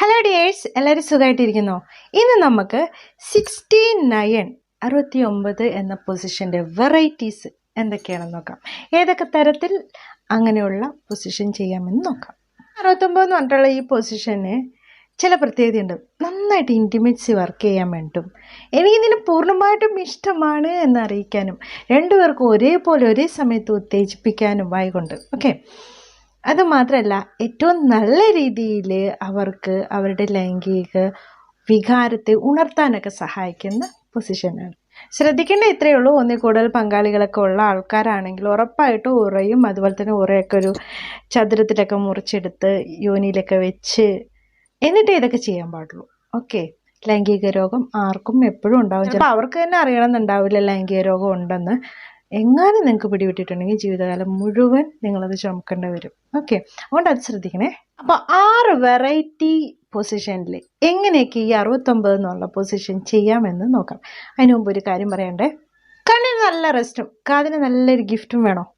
Hello dears എല്ലാവരും സുഖമായിട്ടിരിക്കുന്നു ഇന്ന് നമുക്ക് സിക്സ്റ്റി നയൻ അറുപത്തി ഒമ്പത് എന്ന പൊസിഷന്റെ വെറൈറ്റീസ് എന്തൊക്കെയാണെന്ന് നോക്കാം. ഏതൊക്കെ തരത്തിൽ അങ്ങനെയുള്ള പൊസിഷൻ ചെയ്യാമെന്ന് നോക്കാം. അറുപത്തൊമ്പത് എന്ന് പറഞ്ഞിട്ടുള്ള ഈ പൊസിഷന് ചില പ്രത്യേകതയുണ്ട്. നന്നായിട്ട് ഇന്റിമേറ്റ്സി വർക്ക് ചെയ്യാൻ വേണ്ടും എനിക്കിതിന് പൂർണമായിട്ടും ഇഷ്ടമാണ് എന്ന് അറിയിക്കാനും രണ്ടുപേർക്കും ഒരേപോലെ ഒരേ സമയത്ത് ഉത്തേജിപ്പിക്കാനും ആയിക്കൊണ്ട് ഓക്കെ അത് മാത്രമല്ല ഏറ്റവും നല്ല രീതിയിൽ അവർക്ക് അവരുടെ ലൈംഗിക വികാരത്തെ ഉണർത്താനൊക്കെ സഹായിക്കുന്ന പൊസിഷനാണ് ശ്രദ്ധിക്കേണ്ട ഇത്രയേ ഉള്ളൂ. ഒന്നിൽ കൂടുതൽ പങ്കാളികളൊക്കെ ഉള്ള ആൾക്കാരാണെങ്കിൽ ഉറപ്പായിട്ടും ഉറയും. അതുപോലെ തന്നെ ഉറയൊക്കെ ഒരു ചതുരത്തിലൊക്കെ മുറിച്ചെടുത്ത് യോനിയിലൊക്കെ വെച്ച് എന്നിട്ട് ഇതൊക്കെ ചെയ്യാൻ പാടുള്ളൂ. ഓക്കെ? ലൈംഗിക രോഗം ആർക്കും എപ്പോഴും ഉണ്ടാവും. ചിലപ്പോൾ അവർക്ക് തന്നെ അറിയണമെന്നുണ്ടാവില്ല ലൈംഗിക രോഗം ഉണ്ടെന്ന്. എങ്ങാനും നിങ്ങൾക്ക് പിടിവിട്ടിട്ടുണ്ടെങ്കിൽ ജീവിതകാലം മുഴുവൻ നിങ്ങളത് ചുമക്കേണ്ടി വരും. ഓക്കെ അതുകൊണ്ട് അത് ശ്രദ്ധിക്കണേ. അപ്പോൾ ആറ് വെറൈറ്റി പൊസിഷനിൽ എങ്ങനെയൊക്കെ ഈ അറുപത്തൊമ്പത് എന്നുള്ള പൊസിഷൻ ചെയ്യാമെന്ന് നോക്കാം അതിനു മുമ്പ് ഒരു കാര്യം പറയണ്ടേ? കണ്ണിന് നല്ല റെസ്റ്റും കാതിന് നല്ലൊരു ഗിഫ്റ്റും വേണോ?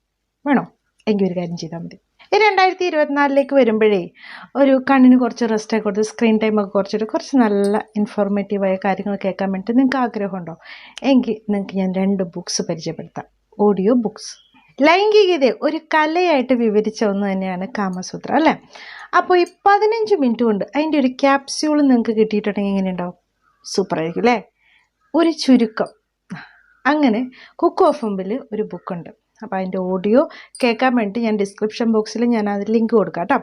വേണോ? എങ്കിൽ ഒരു കാര്യം ചെയ്താൽ മതി. ഈ രണ്ടായിരത്തി ഇരുപത്തിനാലിലേക്ക് വരുമ്പോഴേ ഒരു കണ്ണിന് കുറച്ച് റെസ്റ്റൊക്കെ കൊടുത്ത് സ്ക്രീൻ ടൈമൊക്കെ കുറച്ചിട്ട് കുറച്ച് നല്ല ഇൻഫോർമേറ്റീവായ കാര്യങ്ങൾ കേൾക്കാൻ വേണ്ടിയിട്ട് നിങ്ങൾക്ക് ആഗ്രഹമുണ്ടോ? എങ്കിൽ നിങ്ങൾക്ക് ഞാൻ രണ്ട് ബുക്സ് പരിചയപ്പെടുത്താം. ഓഡിയോ ബുക്സ് ലൈംഗികതയെ ഒരു കലയായിട്ട് വിവരിച്ച ഒന്ന് തന്നെയാണ് കാമസൂത്ര അല്ലേ? അപ്പോൾ ഈ പതിനഞ്ച് മിനിറ്റ് കൊണ്ട് അതിന്റെ ഒരു ക്യാപ്സ്യൂൾ നിങ്ങൾക്ക് കിട്ടിയിട്ടുണ്ടെങ്കിൽ എങ്ങനെ ഉണ്ടാവും സൂപ്പറായിരിക്കും അല്ലേ? ഒരു ചുരുക്കം. അങ്ങനെ കുക്ക് ഓഫ് മുമ്പിൽ ഒരു ബുക്കുണ്ട് അപ്പോൾ അതിന്റെ ഓഡിയോ കേൾക്കാൻ വേണ്ടി ഞാൻ ഡിസ്ക്രിപ്ഷൻ ബോക്സിൽ ഞാൻ അതിൽ ലിങ്ക് കൊടുക്കാം കേട്ടോ.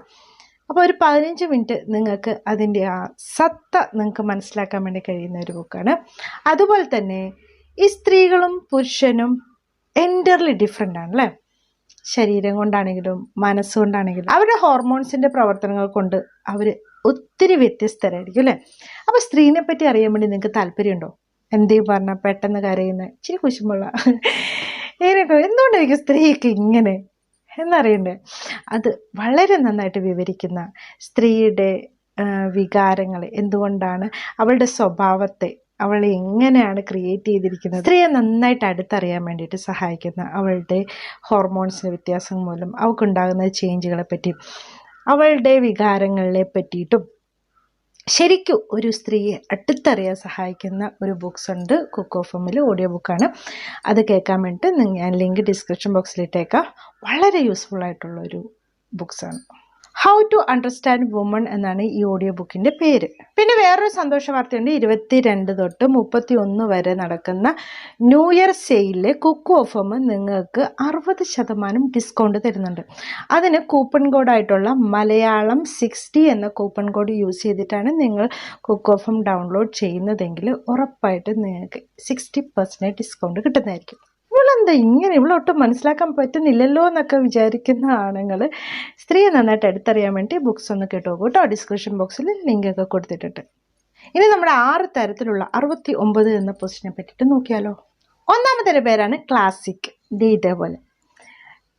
അപ്പോൾ ഒരു പതിനഞ്ച് മിനിറ്റ് നിങ്ങൾക്ക് അതിന്റെ ആ സത്ത നിങ്ങൾക്ക് മനസ്സിലാക്കാൻ വേണ്ടി കഴിയുന്ന ഒരു ബുക്കാണ് അതുപോലെ തന്നെ ഈ സ്ത്രീകളും പുരുഷനും എന്റർലി ഡിഫറെന്റ് ആണ് അല്ലേ ശരീരം കൊണ്ടാണെങ്കിലും മനസ്സുകൊണ്ടാണെങ്കിലും അവരുടെ ഹോർമോൺസിന്റെ പ്രവർത്തനങ്ങൾ കൊണ്ട് അവർ ഒത്തിരി വ്യത്യസ്തരായിരിക്കും അല്ലേ? അപ്പോൾ സ്ത്രീനെ പറ്റി അറിയാൻ വേണ്ടി നിങ്ങൾക്ക് താല്പര്യമുണ്ടോ? എന്തേ പറഞ്ഞാൽ പെട്ടെന്ന് കരയുന്ന? ഇച്ചിരി കുശുമ്പുള്ള ഇങ്ങനെയൊക്കെ എന്തുകൊണ്ടായിരിക്കും സ്ത്രീയൊക്കെ ഇങ്ങനെ? എന്നറിയണ്ടേ? അത് വളരെ നന്നായിട്ട് വിവരിക്കുന്ന സ്ത്രീയുടെ വികാരങ്ങൾ എന്തുകൊണ്ടാണ്? അവളുടെ സ്വഭാവത്തെ അവളെ എങ്ങനെയാണ് ക്രിയേറ്റ് ചെയ്തിരിക്കുന്നത്? സ്ത്രീയെ നന്നായിട്ട് അടുത്തറിയാൻ വേണ്ടിയിട്ട് സഹായിക്കുന്ന അവളുടെ ഹോർമോൺസിന്റെ വ്യത്യാസം മൂലം അവൾക്കുണ്ടാകുന്ന ചേഞ്ചുകളെ പറ്റി അവളുടെ വികാരങ്ങളെ പറ്റിയിട്ടും ശരിക്കും ഒരു സ്ത്രീയെ അടുത്തറിയാൻ സഹായിക്കുന്ന ഒരു ബുക്സ് ഉണ്ട്. കുക്ക് ഓഫ് എമ്മിൽ ഓഡിയോ ബുക്കാണ് അത് കേൾക്കാൻ വേണ്ടിയിട്ട് ഞാൻ ലിങ്ക് ഡിസ്ക്രിപ്ഷൻ ബോക്സിലിട്ടേക്കാം വളരെ യൂസ്ഫുൾ ആയിട്ടുള്ള ഒരു ബുക്സാണ് ഹൗ ടു അണ്ടർസ്റ്റാൻഡ് വുമൺ എന്നാണ് ഈ ഓഡിയോ ബുക്കിന്റെ പേര്. പിന്നെ വേറൊരു സന്തോഷ വാർത്തയുണ്ട് ഇരുപത്തി രണ്ട് തൊട്ട് മുപ്പത്തി ഒന്ന് വരെ നടക്കുന്ന ന്യൂ ഇയർ സെയിലിലെ കുക്ക് ഓഫം നിങ്ങൾക്ക് അറുപത് ശതമാനം ഡിസ്കൗണ്ട് തരുന്നുണ്ട്. അതിന് കൂപ്പൺ കോഡായിട്ടുള്ള മലയാളം സിക്സ്റ്റി എന്ന കൂപ്പൺ കോഡ് യൂസ് ചെയ്തിട്ടാണ് നിങ്ങൾ കുക്ക് ഓഫം ഡൗൺലോഡ് ചെയ്യുന്നതെങ്കിൽ ഉറപ്പായിട്ട് നിങ്ങൾക്ക് സിക്സ്റ്റി പെർസെന്റേജ് ഡിസ്കൗണ്ട് കിട്ടുന്നതായിരിക്കും. ഇവളെന്താ ഇങ്ങനെ ഇവളൊട്ടും മനസ്സിലാക്കാൻ പറ്റുന്നില്ലല്ലോ എന്നൊക്കെ വിചാരിക്കുന്ന ആണുങ്ങൾ സ്ത്രീയെ നന്നായിട്ട് എടുത്തറിയാൻ വേണ്ടി ബുക്സ് ഒന്ന് കേട്ടോ. കേട്ടോ? ഡിസ്ക്രിപ്ഷൻ ബോക്സിൽ ലിങ്കൊക്കെ കൊടുത്തിട്ടുണ്ട് ഇനി നമ്മുടെ ആറ് തരത്തിലുള്ള അറുപത്തി ഒമ്പത് എന്ന പൊസിഷനെ പറ്റിയിട്ട് നോക്കിയാലോ. ഒന്നാമത്തെ പേരാണ് ക്ലാസിക് ദി ഇതേപോലെ.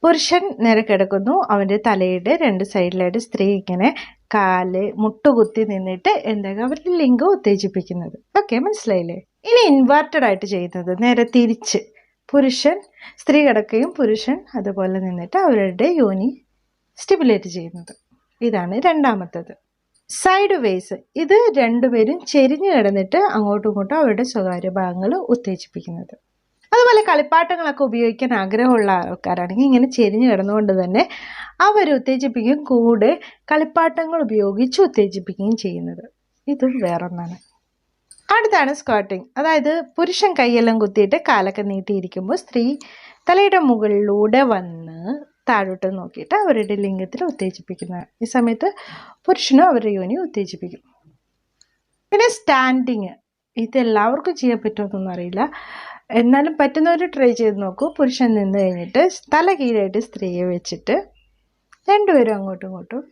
പുരുഷൻ നേരെ കിടക്കുന്നു അവന്റെ തലയുടെ രണ്ട് സൈഡിലായിട്ട് സ്ത്രീ ഇങ്ങനെ കാൽ മുട്ടുകുത്തി നിന്നിട്ട് എന്തൊക്കെ അവരുടെ ലിംഗം ഉത്തേജിപ്പിക്കുന്നത്. ഓക്കെ? മനസ്സിലായില്ലേ? ഇനി ഇൻവേർട്ടഡ് ആയിട്ട് ചെയ്യുന്നത് നേരെ തിരിച്ച്. പുരുഷൻ സ്ത്രീ കിടക്കുകയും പുരുഷൻ അതുപോലെ നിന്നിട്ട് അവരുടെ യോനി സ്റ്റിബുലേറ്റ് ചെയ്യുന്നത്. ഇതാണ് രണ്ടാമത്തത്. സൈഡ് വേസ് ഇത് രണ്ടുപേരും ചെരിഞ്ഞു കിടന്നിട്ട് അങ്ങോട്ടും ഇങ്ങോട്ടും അവരുടെ സ്വകാര്യ ഭാഗങ്ങൾ ഉത്തേജിപ്പിക്കുന്നത്. അതുപോലെ കളിപ്പാട്ടങ്ങളൊക്കെ ഉപയോഗിക്കാൻ ആഗ്രഹമുള്ള ആൾക്കാരാണെങ്കിൽ ഇങ്ങനെ ചെരിഞ്ഞു കിടന്നുകൊണ്ട് തന്നെ അവർ ഉത്തേജിപ്പിക്കുകയും കൂടെ കളിപ്പാട്ടങ്ങൾ ഉപയോഗിച്ച് ഉത്തേജിപ്പിക്കുകയും ചെയ്യുന്നത്. ഇതും വേറൊന്നാണ്. അടുത്താണ് സ്കോട്ടിങ് അതായത് പുരുഷൻ കൈയെല്ലാം കുത്തിയിട്ട് കാലൊക്കെ നീട്ടിയിരിക്കുമ്പോൾ സ്ത്രീ തലയുടെ മുകളിലൂടെ വന്ന് താഴോട്ട് നോക്കിയിട്ട് അവരുടെ ലിംഗത്തിൽ ഉത്തേജിപ്പിക്കുന്ന ഈ സമയത്ത് പുരുഷനും അവരുടെ യോനി ഉത്തേജിപ്പിക്കും. പിന്നെ സ്റ്റാൻഡിങ് ഇതെല്ലാവർക്കും ചെയ്യാൻ പറ്റുമെന്നൊന്നും അറിയില്ല. എന്നാലും പറ്റുന്നവർ ട്രൈ ചെയ്ത് നോക്കൂ. പുരുഷൻ നിന്ന് കഴിഞ്ഞിട്ട് തല കീഴായിട്ട് സ്ത്രീയെ വെച്ചിട്ട് രണ്ടുപേരും അങ്ങോട്ടും ഇങ്ങോട്ടും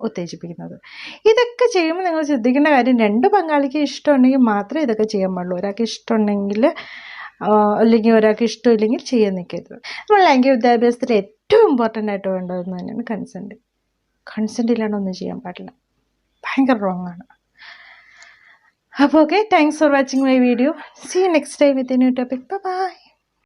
ഉത്തേജിപ്പിക്കുന്നത്. ഇതൊക്കെ ചെയ്യുമ്പോൾ നിങ്ങൾ ശ്രദ്ധിക്കേണ്ട കാര്യം രണ്ട് പങ്കാളിക്ക് ഇഷ്ടമുണ്ടെങ്കിൽ മാത്രമേ ഇതൊക്കെ ചെയ്യാൻ പാടുള്ളൂ. ഒരാൾക്ക് ഇഷ്ടമുണ്ടെങ്കിൽ അല്ലെങ്കിൽ ഒരാൾക്ക് ഇഷ്ടമില്ലെങ്കിൽ ചെയ്യാൻ നിൽക്കരുത്. നമ്മൾ ലൈംഗിക വിദ്യാഭ്യാസത്തിൽ ഏറ്റവും ഇമ്പോർട്ടന്റ് ആയിട്ട് വേണ്ടതെന്ന് തന്നെയാണ് കൺസെന്റ് കൺസെന്റ് ഇല്ലാണ്ട് ഒന്നും ചെയ്യാൻ പാടില്ല. ഭയങ്കര റോങ് ആണ്. അപ്പോൾ okay thanks for watching my video see next time with new topic bye